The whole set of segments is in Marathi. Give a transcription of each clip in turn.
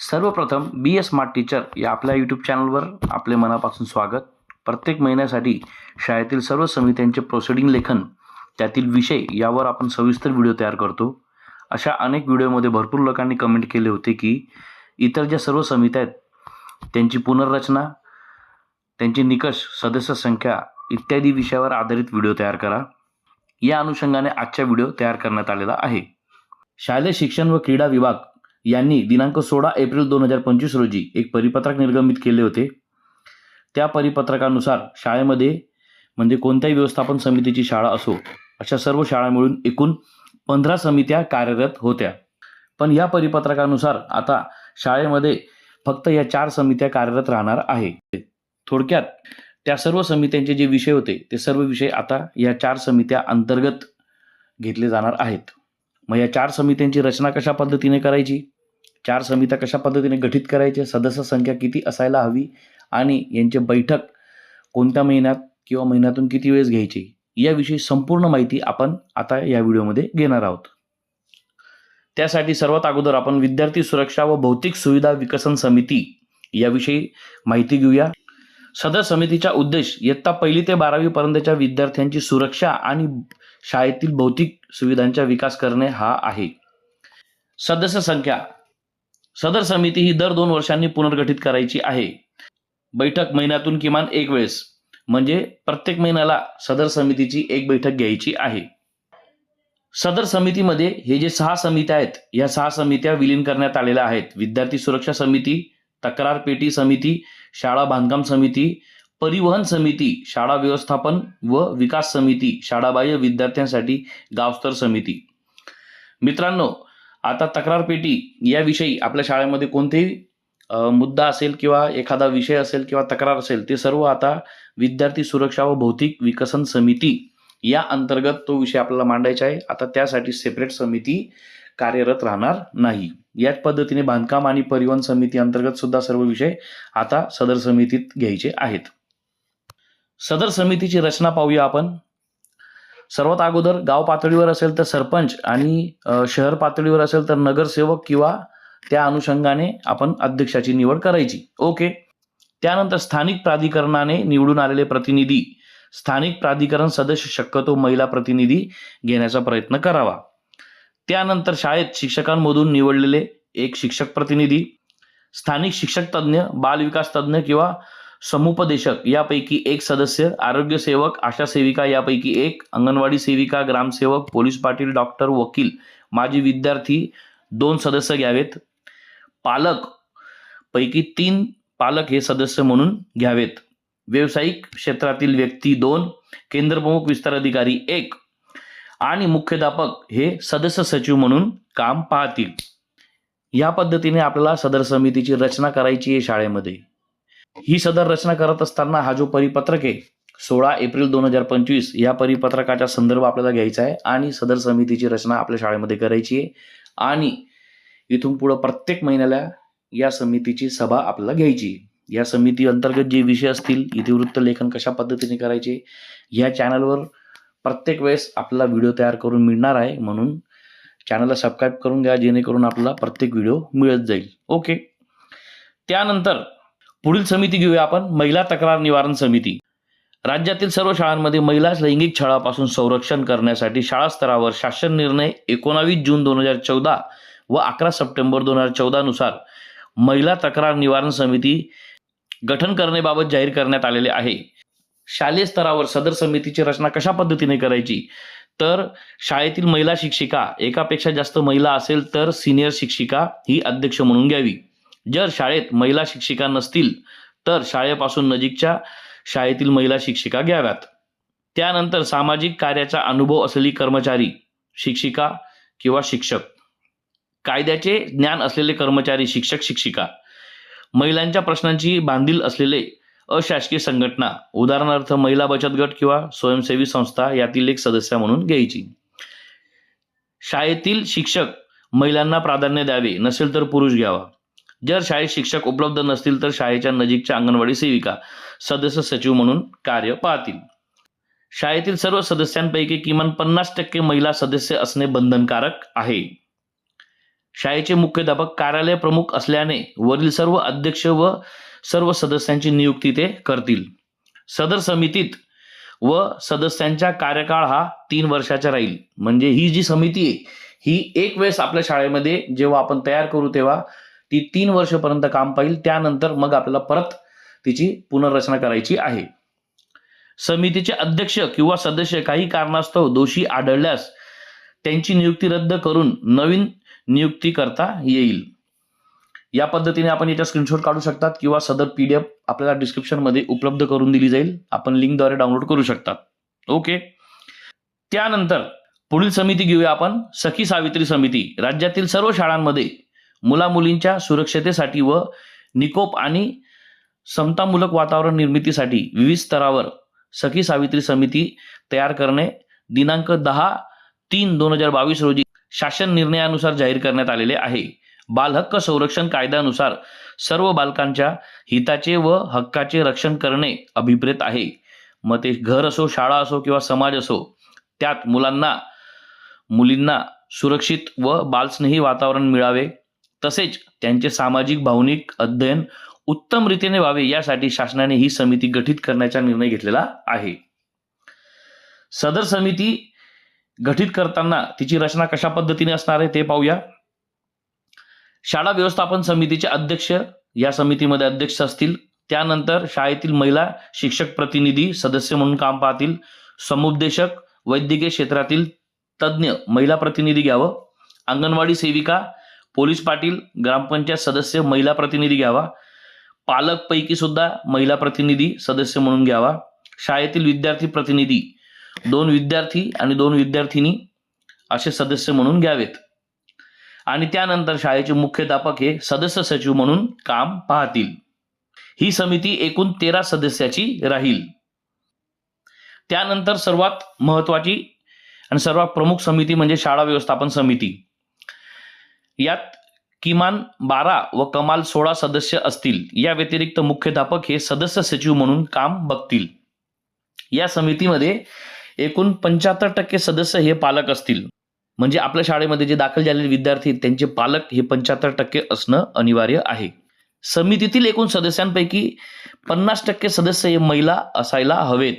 सर्वप्रथम बी एस स्मार्ट टीचर या आपल्या यूट्यूब चॅनलवर आपले मनापासून स्वागत. प्रत्येक महिन्यासाठी शाळेतील सर्व समित्यांचे प्रोसिडिंग लेखन त्यातील विषय यावर आपण सविस्तर व्हिडिओ तयार करतो. अशा अनेक व्हिडिओमध्ये भरपूर लोकांनी कमेंट केले होते की इतर ज्या सर्व समित्या आहेत त्यांची पुनर्रचना त्यांचे निकष सदस्य संख्या इत्यादी विषयावर आधारित व्हिडिओ तयार करा. या अनुषंगाने आजचा व्हिडिओ तयार करण्यात आलेला आहे. शालेय शिक्षण व क्रीडा विभाग यांनी दिनांक सोळा एप्रिल दोन हजार पंचवीस रोजी एक परिपत्रक निर्गमित केले होते. त्या परिपत्रकानुसार शाळेमध्ये म्हणजे कोणत्याही व्यवस्थापन समितीची शाळा असो अशा सर्व शाळा मिळून एकूण पंधरा समित्या कार्यरत होत्या. पण या परिपत्रकानुसार आता शाळेमध्ये फक्त या चार समित्या कार्यरत राहणार आहे. थोडक्यात त्या सर्व समित्यांचे जे विषय होते ते सर्व विषय आता या चार समित्या अंतर्गत घेतले जाणार आहेत. मग या चार समित्यांची रचना कशा पद्धतीने करायची? चार समित्या कशा पद्धतीने गठीत करायचे सदस्य संख्या किती असायला हवी आणि यांचे बैठक कोणत्या महिन्यात किंवा महिन्यातून किती वेळेस घ्यायची याविषयी संपूर्ण माहिती आपण आता या व्हिडिओमध्ये घेणार आहोत. त्यासाठी सर्वात अगोदर आपण विद्यार्थी सुरक्षा व भौतिक सुविधा विकसन समिती याविषयी माहिती घेऊया. सदर समितीचा उद्देश इयत्ता पहिली ते बारावी पर्यंतच्या विद्यार्थ्यांची सुरक्षा आणि शाळेतील भौतिक सुविधांचा विकास करणे हा आहे. सदस्य संख्या सदर समिती ही दर दोन वर्षांनी पुनर्गठित करायची आहे. बैठक महिन्यातून किमान एक वेळेस म्हणजे प्रत्येक महिन्याला सदर समितीची एक बैठक घ्यायची आहे. सदर समितीमध्ये हे जे सहा समित्या आहेत या सहा समित्या विलीन करण्यात आलेल्या आहेत. विद्यार्थी सुरक्षा समिती तक्रार पेटी समिती शाळा बांधकाम समिती परिवहन समिती शाळा व्यवस्थापन व विकास समिती शाळाबाह्य विद्यार्थ्यांसाठी गावस्तर समिती. मित्रांनो आता तक्रार पेटी याविषयी आपल्या शाळेमध्ये कोणतेही मुद्दा असेल किंवा एखादा विषय असेल किंवा तक्रार असेल ते सर्व आता विद्यार्थी सुरक्षा व भौतिक विकसन समिती या अंतर्गत तो विषय आपल्याला मांडायचा आहे. आता त्यासाठी सेपरेट समिती कार्यरत राहणार नाही. याच पद्धतीने बांधकाम आणि परिवहन समिती अंतर्गत सुद्धा सर्व विषय आता सदर समितीत घ्यायचे आहेत. सदर समितीची रचना पाहूया आपण. सर्वात अगोदर गाव पातळीवर असेल तर सरपंच आणि शहर पातळीवर असेल तर नगरसेवक किंवा त्या अनुषंगाने आपण अध्यक्षाची निवड करायची. ओके? त्यानंतर स्थानिक प्राधिकरणाने निवडून आलेले प्रतिनिधी स्थानिक प्राधिकरण सदस्य शक्यतो महिला प्रतिनिधी घेण्याचा प्रयत्न करावा. त्यानंतर शाळेत शिक्षकांमधून निवडलेले एक शिक्षक प्रतिनिधी स्थानिक शिक्षक तज्ज्ञ बालविकास तज्ज्ञ किंवा समुपदेशक यापैकी एक सदस्य आरोग्य सेवक आशा सेविका यापैकी एक अंगणवाडी सेविका ग्रामसेवक पोलीस पाटील डॉक्टर वकील माजी विद्यार्थी दोन सदस्य घ्यावेत. पालक पैकी तीन पालक हे सदस्य म्हणून घ्यावेत. व्यावसायिक क्षेत्रातील व्यक्ती दोन केंद्रप्रमुख विस्तार अधिकारी एक आणि मुख्याध्यापक हे सदस्य सचिव म्हणून काम पाहतील. या पद्धतीने आपल्याला सदर समितीची रचना करायची आहे शाळेमध्ये. ही सदर रचना करत असताना हा जो परिपत्रक आहे सोळा एप्रिल दोन हजार पंचवीस या परिपत्रकाचा संदर्भ आपल्याला घ्यायचा आहे आणि सदर समितीची रचना आपल्या शाळेमध्ये करायची आहे आणि इथून पुढं प्रत्येक महिन्याला या समितीची सभा आपल्याला घ्यायची या समिती अंतर्गत जे विषय असतील इतिवृत्त लेखन कशा पद्धतीने करायचे या चॅनलवर प्रत्येक वेळेस आपल्याला व्हिडिओ तयार करून मिळणार आहे म्हणून चॅनलला सबस्क्राईब करून घ्या जेणेकरून आपल्याला प्रत्येक व्हिडिओ मिळत जाईल. ओके. त्यानंतर पुढील समिती घेऊया आपण महिला तक्रार निवारण समिती. राज्यातील सर्व शाळांमध्ये महिला लैंगिक छळापासून संरक्षण करण्यासाठी शाळा स्तरावर शासन निर्णय एकोणावीस जून दोन हजार चौदा व अकरा सप्टेंबर दोन हजार चौदानुसार महिला तक्रार निवारण समिती गठन करण्याबाबत जाहीर करण्यात आलेले आहे. शालेय स्तरावर सदर समितीची रचना कशा पद्धतीने करायची? तर शाळेतील महिला शिक्षिका एकापेक्षा जास्त महिला असेल तर सिनियर शिक्षिका ही अध्यक्ष म्हणून घ्यावी. जर शाळेत महिला शिक्षिका नसतील तर शाळेपासून नजीकच्या शाळेतील महिला शिक्षिका घ्याव्यात. त्यानंतर सामाजिक कार्याचा अनुभव असलेली कर्मचारी शिक्षिका किंवा शिक्षक. कायद्याचे ज्ञान असलेले कर्मचारी शिक्षक शिक्षिका. महिलांच्या प्रश्नांची बांधील असलेले अशासकीय संघटना उदाहरणार्थ महिला बचत गट किंवा स्वयंसेवी संस्था यातील एक सदस्य म्हणून घ्यायची. शाळेतील शिक्षक महिलांना प्राधान्य द्यावे नसेल तर पुरुष घ्यावा. जर शाळेत शिक्षक उपलब्ध नसतील तर शाळेच्या नजीकच्या अंगणवाडी सेविका सदस्य सचिव म्हणून कार्य पाहतील. शाळेतील सर्व सदस्यांपैकी किमान पन्नास टक्के महिला सदस्य असणे बंधनकारक आहे. शाळेचे मुख्याध्यापक कार्यालय प्रमुख असल्याने वरील सर्व अध्यक्ष व सर्व सदस्यांची नियुक्ती ते करतील. सदर समितीत व सदस्यांचा कार्यकाळ हा तीन वर्षाचा राहील. म्हणजे ही जी समिती आहे ही एक वेळेस आपल्या शाळेमध्ये जेव्हा आपण तयार करू तेव्हा ती तीन वर्षपर्यंत काम पाहिल त्यानंतर मग आपल्याला परत तिची पुनर्रचना करायची आहे. समितीचे अध्यक्ष किंवा सदस्य काही कारणास्तव दोषी आढळल्यास त्यांची नियुक्ती रद्द करून नवीन नियुक्ती करता येईल. या पद्धतीने आपण याच्या स्क्रीनशॉट काढू शकतात किंवा सदर पी डी एफ आपल्याला डिस्क्रिप्शनमध्ये उपलब्ध करून दिली जाईल. आपण लिंकद्वारे डाउनलोड करू शकतात. ओके? त्यानंतर पुढील समिती घेऊया आपण. सखी सावित्री समिती. राज्यातील सर्व शाळांमध्ये मुलामुलींच्या सुरक्षतेसाठी व निकोप आणि समतामूलक वातावरण निर्मितीसाठी विविध स्तरावर सखी सावित्री समिती तयार करणे. दिनांक दहा तीन दोन हजार बावीस रोजी शासन निर्णयानुसार जाहीर करण्यात आलेले आहे. बालहक्क संरक्षण कायद्यानुसार सर्व बालकांच्या हिताचे व हक्काचे रक्षण करणे अभिप्रेत आहे. मग ते घर असो शाळा असो किंवा समाज असो त्यात मुलांना मुलींना सुरक्षित व बालस्नेही वातावरण मिळावे. तसेच त्यांचे सामाजिक भावनिक अध्ययन उत्तम रीतीने व्हावे यासाठी शासनाने ही समिती गठीत करण्याचा निर्णय घेतलेला आहे. सदर समिती गठीत करताना तिची रचना कशा पद्धतीने असणार आहे ते पाहूया. शाळा व्यवस्थापन समितीचे अध्यक्ष या समितीमध्ये अध्यक्ष असतील. त्यानंतर शाळेतील महिला शिक्षक प्रतिनिधी सदस्य म्हणून काम पाहतील. समुपदेशक वैद्यकीय क्षेत्रातील तज्ज्ञ महिला प्रतिनिधी घ्यावं. अंगणवाडी सेविका पोलीस पाटील ग्रामपंचायत सदस्य महिला प्रतिनिधी घ्यावा. पालकपैकी सुद्धा महिला प्रतिनिधी सदस्य म्हणून घ्यावा. शाळेतील विद्यार्थी प्रतिनिधी दोन विद्यार्थी आणि दोन विद्यार्थिनी असे सदस्य म्हणून घ्यावेत. आणि त्यानंतर शाळेचे मुख्याध्यापक हे सदस्य सचिव म्हणून काम पाहतील. ही समिती एकूण तेरा सदस्याची राहील. त्यानंतर सर्वात महत्वाची आणि सर्वात प्रमुख समिती म्हणजे शाळा व्यवस्थापन समिती. यात किमान बारा व कमाल सोळा सदस्य असतील. या व्यतिरिक्त मुख्याध्यापक हे सदस्य सचिव म्हणून काम बघतील. या समितीमध्ये एकूण पंच्याहत्तर टक्के सदस्य हे पालक असतील. म्हणजे आपल्या शाळेमध्ये जे दाखल झालेले विद्यार्थी आहेत, त्यांचे पालक हे पंच्याहत्तर टक्के असणं अनिवार्य आहे. समितीतील एकूण सदस्यांपैकी पन्नास टक्के सदस्य हे महिला असायला हवेत.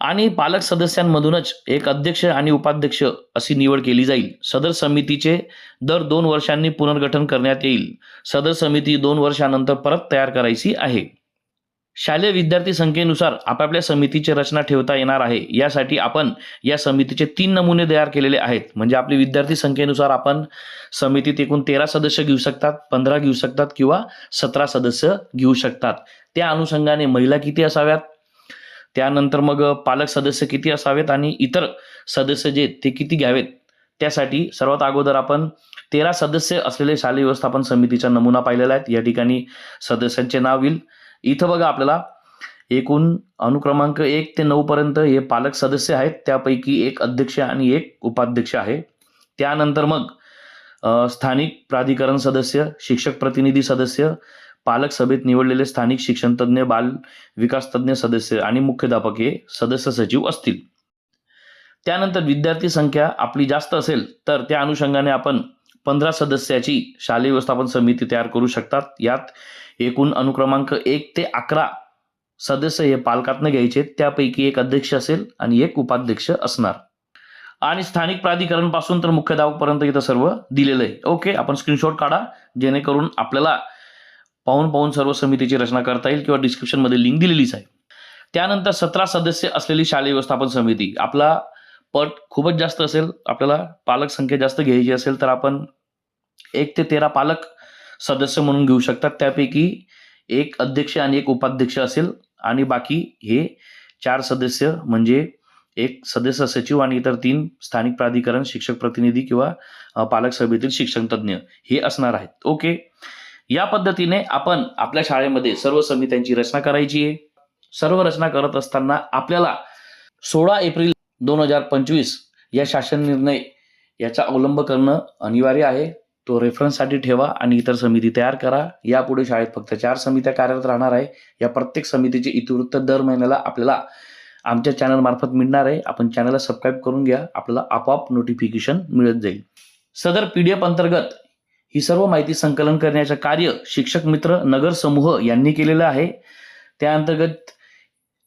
आणि पालक सदस्यांमधूनच एक अध्यक्ष आणि उपाध्यक्ष अशी निवड केली जाईल. सदर समितीचे दर दोन वर्षांनी पुनर्गठन करण्यात येईल. सदर समिती दोन वर्षानंतर परत तयार करायची आहे. शालेय विद्यार्थी संख्येनुसार आपापल्या समितीची रचना ठेवता येणार आहे. यासाठी आपण या समितीचे तीन नमुने तयार केलेले आहेत. म्हणजे आपली विद्यार्थी संख्येनुसार आपण समितीत एकूण तेरा सदस्य घेऊ शकतात पंधरा घेऊ शकतात किंवा सतरा सदस्य घेऊ शकतात. त्या अनुषंगाने महिला किती असाव्यात? त्यानंतर मग पालक सदस्य किती असावेत आणि इतर सदस्य जे ते किती घ्यावेत? त्यासाठी सर्वात अगोदर आपण तेरा सदस्य असलेले शालेय व्यवस्थापन समितीचा नमुना पाहिलेला आहे या ठिकाणी सदस्यांचे नाव येईल. इथं बघा आपल्याला एकूण अनुक्रमांक एक ते नऊ पर्यंत हे पालक सदस्य आहेत. त्यापैकी एक अध्यक्ष आणि एक उपाध्यक्ष आहे. त्यानंतर मग स्थानिक प्राधिकरण सदस्य शिक्षक प्रतिनिधी सदस्य पालक सभेत निवडलेले स्थानिक शिक्षणतज्ज्ञ बाल विकास तज्ज्ञ सदस्य आणि मुख्याध्यापक हे सदस्य सचिव असतील. त्यानंतर विद्यार्थी संख्या आपली जास्त असेल तर त्या अनुषंगाने आपण पंधरा सदस्याची शालेय व्यवस्थापन समिती तयार करू शकतात. यात एकूण अनुक्रमांक एक ते अकरा सदस्य हे पालकातनं घ्यायचे त्यापैकी एक अध्यक्ष असेल आणि एक उपाध्यक्ष असणार. आणि स्थानिक प्राधिकरणपासून तर मुख्याध्यापकपर्यंत इथं सर्व दिलेलं आहे. ओके आपण स्क्रीनशॉट काढा जेणेकरून आपल्याला पाहून पाहून सर्व समितीची रचना करता येईल किंवा डिस्क्रिप्शनमध्ये लिंक दिलेलीच आहे. त्यानंतर सतरा सदस्य असलेली शालेय व्यवस्थापन समिती. आपला पट खूपच जास्त असेल आपल्याला पालक संख्या जास्त घ्यायची असेल तर आपण एक ते तेरा पालक सदस्य म्हणून घेऊ शकतात. त्यापैकी एक अध्यक्ष आणि एक उपाध्यक्ष असेल आणि बाकी हे चार सदस्य म्हणजे एक सदस्य सचिव आणि इतर तीन स्थानिक प्राधिकरण शिक्षक प्रतिनिधी किंवा पालक सभेतील शिक्षण तज्ज्ञ हे असणार आहेत. ओके? या पद्धतीने आपण आपल्या शाळेमध्ये सर्व समित्यांची रचना करायची आहे. सर्व रचना करत असताना आपल्याला सोळा एप्रिल दोन हजार पंचवीस या शासन निर्णय याचा अवलंब करणं अनिवार्य आहे. तो रेफरन्ससाठी ठेवा आणि इतर समिती तयार करा. यापुढे शाळेत फक्त चार समित्या कार्यरत राहणार आहे. या प्रत्येक समितीचे इतिवृत्त दर महिन्याला आपल्याला आमच्या चॅनल मार्फत मिळणार आहे. आपण चॅनलला सबस्क्राईब करून घ्या. आपल्याला आपोआप नोटिफिकेशन मिळत जाईल. सदर पी डी एफ अंतर्गत ही सर्व माहिती संकलन करण्याचे कार्य शिक्षक मित्र नगर समूह यांनी केलेलं आहे. त्या अंतर्गत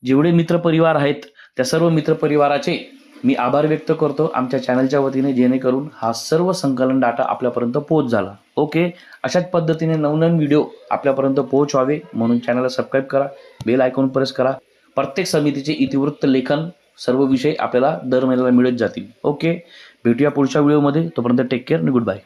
जेवढे मित्र परिवार आहेत त्या सर्व मित्र परिवाराचे मी आभार व्यक्त करतो. आमच्या चॅनलच्या वतीने जेणेकरून हा सर्व संकलन डाटा आपल्यापर्यंत पोहोच झाला ओके? अशाच पद्धतीने नवनवीन व्हिडिओ आपल्यापर्यंत पोहोचवावे म्हणून चॅनलला सबस्क्राईब करा बेल आयकॉन प्रेस करा. प्रत्येक समितीचे इतिवृत्त लेखन सर्व विषय आपल्याला दर महिन्याला मिळत जातील. ओके? भेटूया पुढच्या व्हिडिओमध्ये. तोपर्यंत टेक केअर आणि गुड बाय